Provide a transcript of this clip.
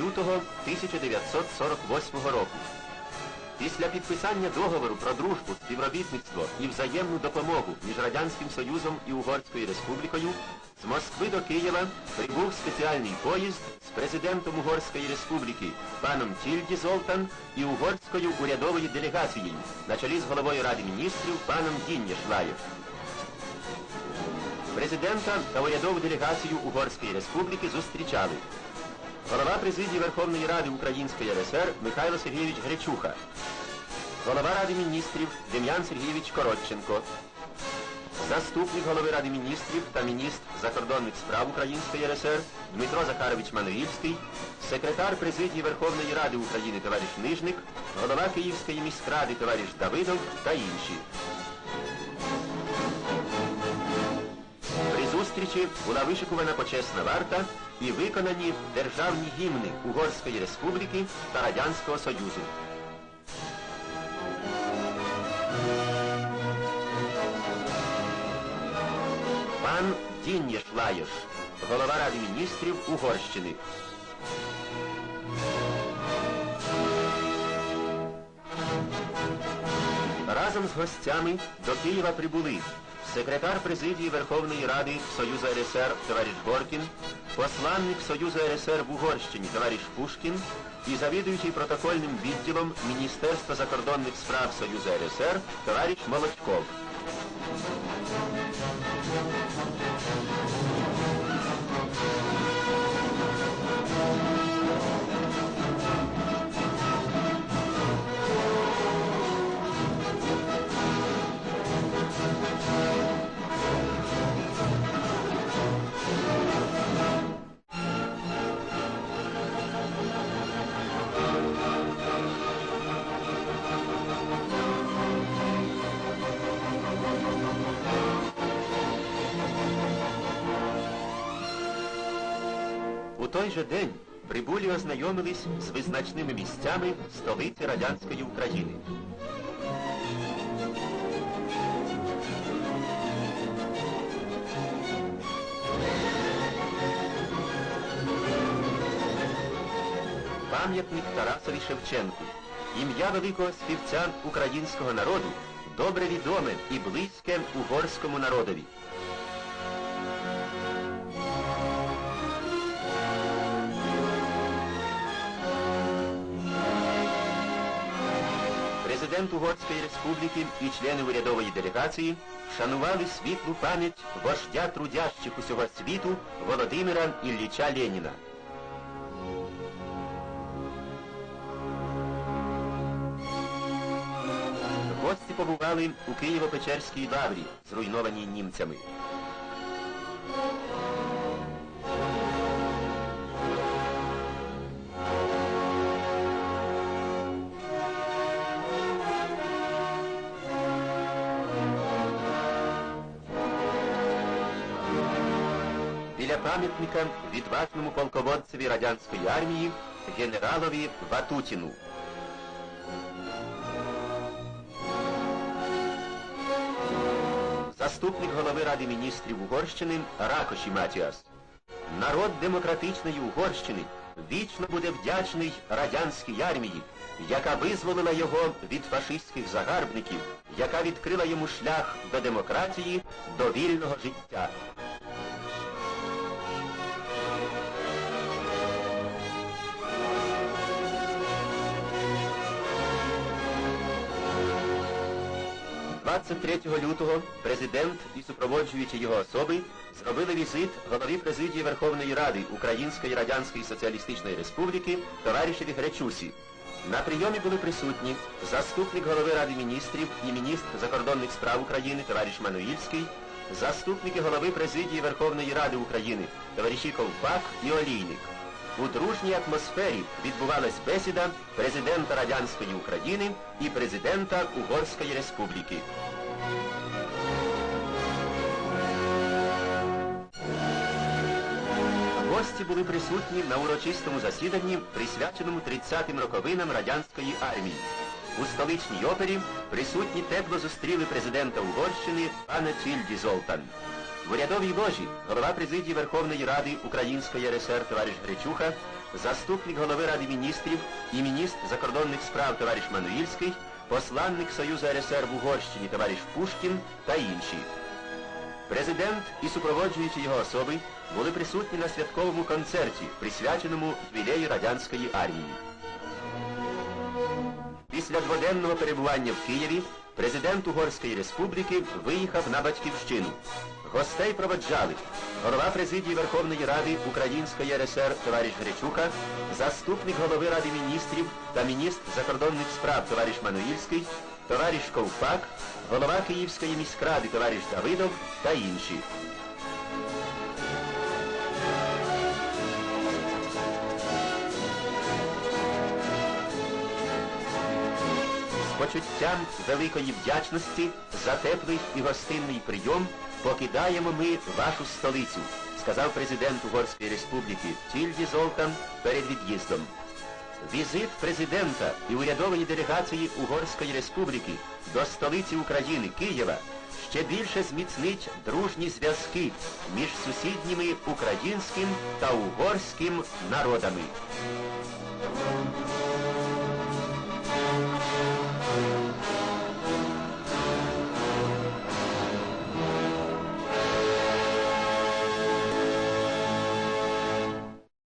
лютого 1948 року. Після підписання договору про дружбу, співробітництво і взаємну допомогу між Радянським Союзом і Угорською Республікою з Москви до Києва прибув спеціальний поїзд з президентом Угорської Республіки паном Тільді Золтан і угорською урядовою делегацією на чолі з головою Ради міністрів паном Дінєшлаєв. Президента та урядову делегацію Угорської Республіки зустрічали голова президії Верховної Ради Української РСР Михайло Сергійович Гречуха, голова Ради міністрів Дем'ян Сергійович Коротченко, заступник голови Ради міністрів та міністр закордонних справ Української РСР Дмитро Захарович Мануїльський, секретар президії Верховної Ради України товариш Нижник, голова Київської міськради товариш Давидов та інші. Зустрічі була вишикувана почесна варта і виконані державні гімни Угорської Республіки та Радянського Союзу. Пан Дінєш Лаєш, голова Ради міністрів Угорщини. Разом з гостями до Києва прибули секретар президії Верховної Ради Союзу РСР товариш Горкін, посланник Союзу РСР в Угорщині товариш Пушкін і завідуючий протокольним відділом Міністерства закордонних справ Союзу РСР товариш Молодьков. У той же день прибулі ознайомились з визначними місцями столиці радянської України. Пам'ятник Тарасові Шевченку. Ім'я великого співця українського народу добре відоме і близьке угорському народові. Президент Угорської Республіки і члени урядової делегації вшанували світлу пам'ять вождя трудящих усього світу Володимира Ілліча Леніна. Гості побували у Києво-Печерській лаврі, зруйнованій німцями. Пам'ятника відважному полководцеві радянської армії генералові Ватутіну. Заступник голови Ради міністрів Угорщини Ракоші Матіас. Народ демократичної Угорщини вічно буде вдячний радянській армії, яка визволила його від фашистських загарбників, яка відкрила йому шлях до демократії, до вільного життя. – 23 лютого президент і супроводжуючи його особи зробили візит голові президії Верховної Ради Української Радянської Соціалістичної Республіки товаришеві Гречусі. На прийомі були присутні заступник голови Ради міністрів і міністр закордонних справ України товариш Мануїльський, заступники голови президії Верховної Ради України товариші Ковпак і Олійник. У дружній атмосфері відбувалась бесіда президента Радянської України і президента Угорської Республіки. Гості були присутні на урочистому засіданні, присвяченому 30-м роковинам радянської армії. У столичній опері присутні тепло зустріли президента Угорщини пана Тільді Золтан. В урядовій ложі голова президії Верховної Ради Української РСР товариш Гречуха заступник голови Ради міністрів і міністр закордонних справ товариш Мануїльський, посланник Союзу РСР в Угорщині товариш Пушкін та інші. Президент і супроводжуючі його особи були присутні на святковому концерті, присвяченому ювілею радянської армії. Після дводенного перебування в Києві президент Угорської республіки виїхав на батьківщину. Гостей проводжали голова президії Верховної Ради Української РСР товариш Гречуха, заступник голови Ради міністрів та міністр закордонних справ товариш Мануїльський, товариш Ковпак, голова Київської міськради товариш Давидов та інші. Почуттям великої вдячності за теплий і гостинний прийом покидаємо ми вашу столицю, сказав президент Угорської республіки Тільді Золтан перед від'їздом. Візит президента і урядової делегації Угорської республіки до столиці України Києва ще більше зміцнить дружні зв'язки між сусідніми українським та угорським народами.